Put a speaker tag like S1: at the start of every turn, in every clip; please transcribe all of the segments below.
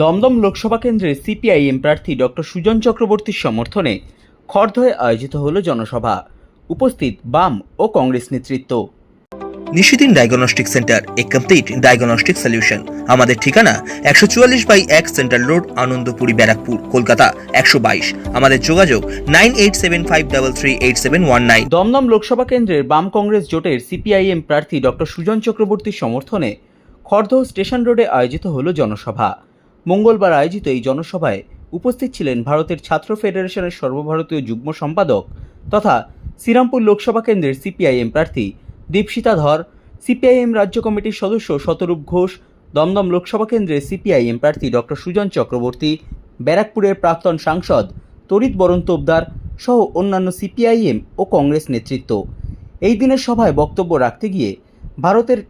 S1: দমদম লোকসভা কেন্দ্রের সিপিআইএম প্রার্থী ডক্টর সুজন চক্রবর্তীর সমর্থনে খড়দহে আয়োজিত হল জনসভা। উপস্থিত বাম ও কংগ্রেস নেতৃত্ব।
S2: নিশিদিন ডায়াগনস্টিক সেন্টার এ কমপ্লিট ডায়াগনস্টিক সলিউশন। আমাদের ঠিকানা একশো চুয়াল্লিশ বাই এক সেন্ট্রাল রোড আনন্দপুরি ব্যারাকপুর কলকাতা একশো বাইশ। আমাদের যোগাযোগ nine eight seven five double three eight seven one nine.
S1: Dumdum Lok Sabha কেন্দ্রের বাম কংগ্রেস জোটের সিপিআইএম প্রার্থী ডক্টর সুজন চক্রবর্তীর সমর্থনে খড়দহ স্টেশন রোডে আয়োজিত হল জনসভা। মঙ্গলবার আয়োজিত এই জনসভায় উপস্থিত ছিলেন ভারতের ছাত্র ফেডারেশনের সর্বভারতীয় যুগ্ম সম্পাদক তথা শ্রীরামপুর লোকসভা কেন্দ্রের সিপিআইএম প্রার্থী দীপশিতা ধর, সিপিআইএম রাজ্য কমিটির সদস্য শতরূপ ঘোষ, দমদম লোকসভা কেন্দ্রের সিপিআইএম প্রার্থী ডক্টর সুজন চক্রবর্তী, ব্যারাকপুরের প্রাক্তন সাংসদ তরিত বরণ তোপদার সহ অন্যান্য সিপিআইএম ও কংগ্রেস নেতৃত্ব। এই দিনের সভায় বক্তব্য রাখতে গিয়ে ভারতের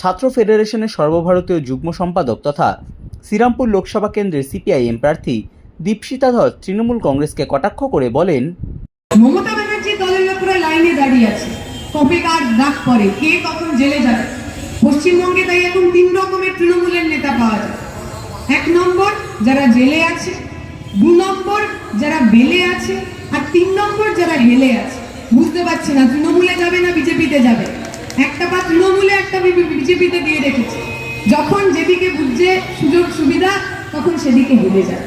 S1: ছাত্র ফেডারেশনের সর্বভারতীয় যুগ্ম সম্পাদক তথা শ্রীরামপুর লোকসভা কেন্দ্রের সিপিআইএম প্রার্থী দীপশিতা ধর তৃণমূল কংগ্রেসকে কটাক্ষ করে বলেন,
S3: মমতা ব্যানার্জি দলের লোকেরা লাইনে দাঁড়িয়ে আছে। কবে কার ডাক পরে কে কখন জেলে যাবে? পশ্চিমবঙ্গে তাই এখন তিন রকমের তৃণমূলের নেতা পাওয়া যায়। এক নম্বর, যারা জেলে আছে। দু নম্বর, যারা বেলে আছে। আর তিন নম্বর, যারা হেলে আছে। বুঝতে পারছি না, তৃণমূলে যাবে না বিজেপিতে যাবে? একটা পা তৃণমূলে, একটা বিজেপিতে দিয়ে রেখেছে যখন যেদিকে বুঝছে সুযোগ সেদিকে হেলে যায়।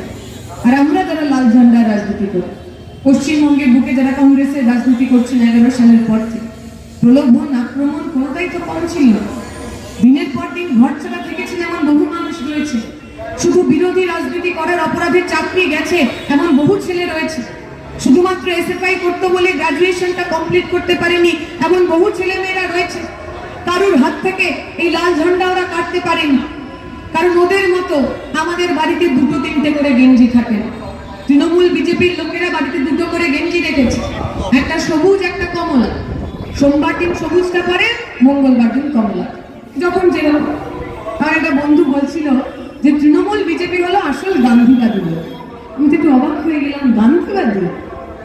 S3: আর আমরা যারা লাল ঝান্ডার রাজনীতি করি, পশ্চিমবঙ্গের বুকে যারা কংগ্রেসের রাজনীতি করছেন এগারো সালের পর থেকে, প্রলোভন, আক্রমণ কোনোটাই তো কম ছিল না। দিনের পর দিন ঘর ছাড়া থেকেছেন এমন বহু মানুষ রয়েছে। শুধু বিরোধী রাজনীতি করার অপরাধের চাকরি গেছে এমন বহু ছেলে রয়েছে। শুধুমাত্র এসএফআই করতে বলে গ্রাজুয়েশনটা কমপ্লিট করতে পারেনি এমন বহু ছেলে মেয়েরা রয়েছে। কারুর হাত থেকে এই লাল ঝান্ডা ওরা কাটতে পারেনি। কারণ ওদের মতো আমাদের বাড়িতে দুটো তিনটে করে গেঞ্জি থাকে। তৃণমূল বিজেপির লোকেরা বাড়িতে দুটো করে গেঞ্জি রেখেছে একটা সবুজ, একটা কমলা। সোমবার দিন সবুজটা পরে, মঙ্গলবার দিন কমলা। যখন যেরকম, আমার একটা বন্ধু বলছিল যে তৃণমূল বিজেপি হলো আসল গান্ধীবাদী আমি তো একটু অবাক হয়ে গেলাম, গান্ধীবাদী?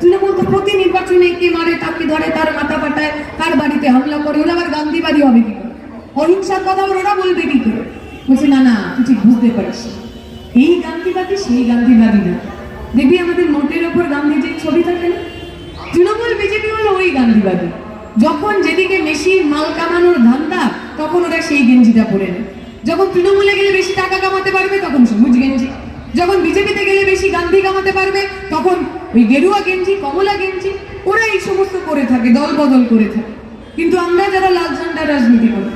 S3: তৃণমূল তো প্রতি নির্বাচনে কে মারে তাকে ধরে, তার মাথা পাঠায় তার বাড়িতে হামলা করে, ওরা আবার গান্ধীবাদী হবে কি অহিংসার কথা ওরা বলবে কি করে? বলছে, না না, তুই বুঝতে পারিস এই গান্ধীবাদী সেই গান্ধীবাদী না। দেখবি আমাদের নোটের ওপর গান্ধীজির ছবি থাকে না? তৃণমূল, বিজেপি হলো ওই গান্ধীবাদী যখন যেদিকে বেশি মাল কামানোর ধান্দা, তখন ওরা সেই গেঞ্জিটা পরে নেয়। যখন তৃণমূলে গেলে বেশি টাকা কামাতে পারবে, তখন সবুজ গেঞ্জি। যখন বিজেপিতে গেলে বেশি গান্ধী কামাতে পারবে, তখন ওই গেরুয়া গেঞ্জি, কমলা গেঞ্জি, ওরা এই সমস্ত করে থাকে, দল বদল করে থাকে। কিন্তু আমরা যারা লাল ঝান্ডার রাজনীতি করি,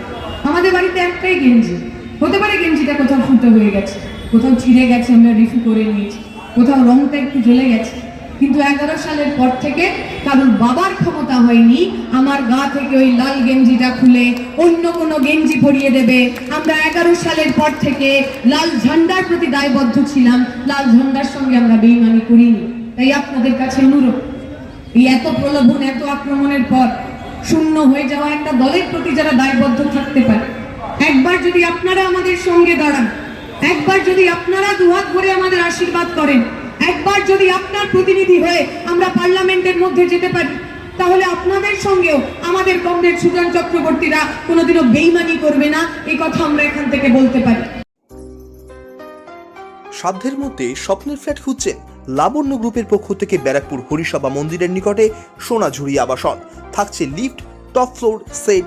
S3: আমাদের বাড়িতে একটাই গেঞ্জি। হতে পারে গেঞ্জিটা কোথাও ফুটো হয়ে গেছে, কোথাও ছিঁড়ে গেছে, আমরা রিফু করে নিয়েছি, কোথাও রংটা একটু জ্বলে গেছে। কিন্তু এগারো সালের পর থেকে কারোর বাবার ক্ষমতা হয়নি, আমার গা থেকে ওই লাল গেঞ্জিটা খুলে অন্য কোনো গেঞ্জি পরিয়ে দেবে। আমরা এগারো সালের পর থেকে লাল ঝান্ডার প্রতি দায়বদ্ধ ছিলাম, লাল ঝান্ডার সঙ্গে আমরা বেইমানি করিনি। তাই আপনাদের কাছে অনুরোধ, এই এত প্রলোভন, এত আক্রমণের পর শূন্য হয়ে যাওয়া একটা দলের প্রতি যারা দায়বদ্ধ থাকতে পারে যদি আপনারা আমাদের সঙ্গে দাঁড়ান, একবার যদি আপনারা দুহাত ভরে আমাদের আশীর্বাদ করেন, একবার যদি আপনার প্রতিনিধি হয়ে আমরা পার্লামেন্টের মধ্যে যেতে পারি, তাহলে আপনাদের সঙ্গেও আমাদের কংগ্রেস সুজন চক্রবর্তীরা কোনোদিনও বেইমানি করবে না এই কথা আমরা এখান থেকে বলতে পারি।
S2: সাধ্যের মধ্যে স্বপ্নের ফ্ল্যাট খুঁজছেন লাবণ্য গ্রুপের পক্ষ থেকে ব্যারাকপুর হরিসভা মন্দিরের নিকটে সোনাঝুরি আবাসন। থাকছে lift, top floor set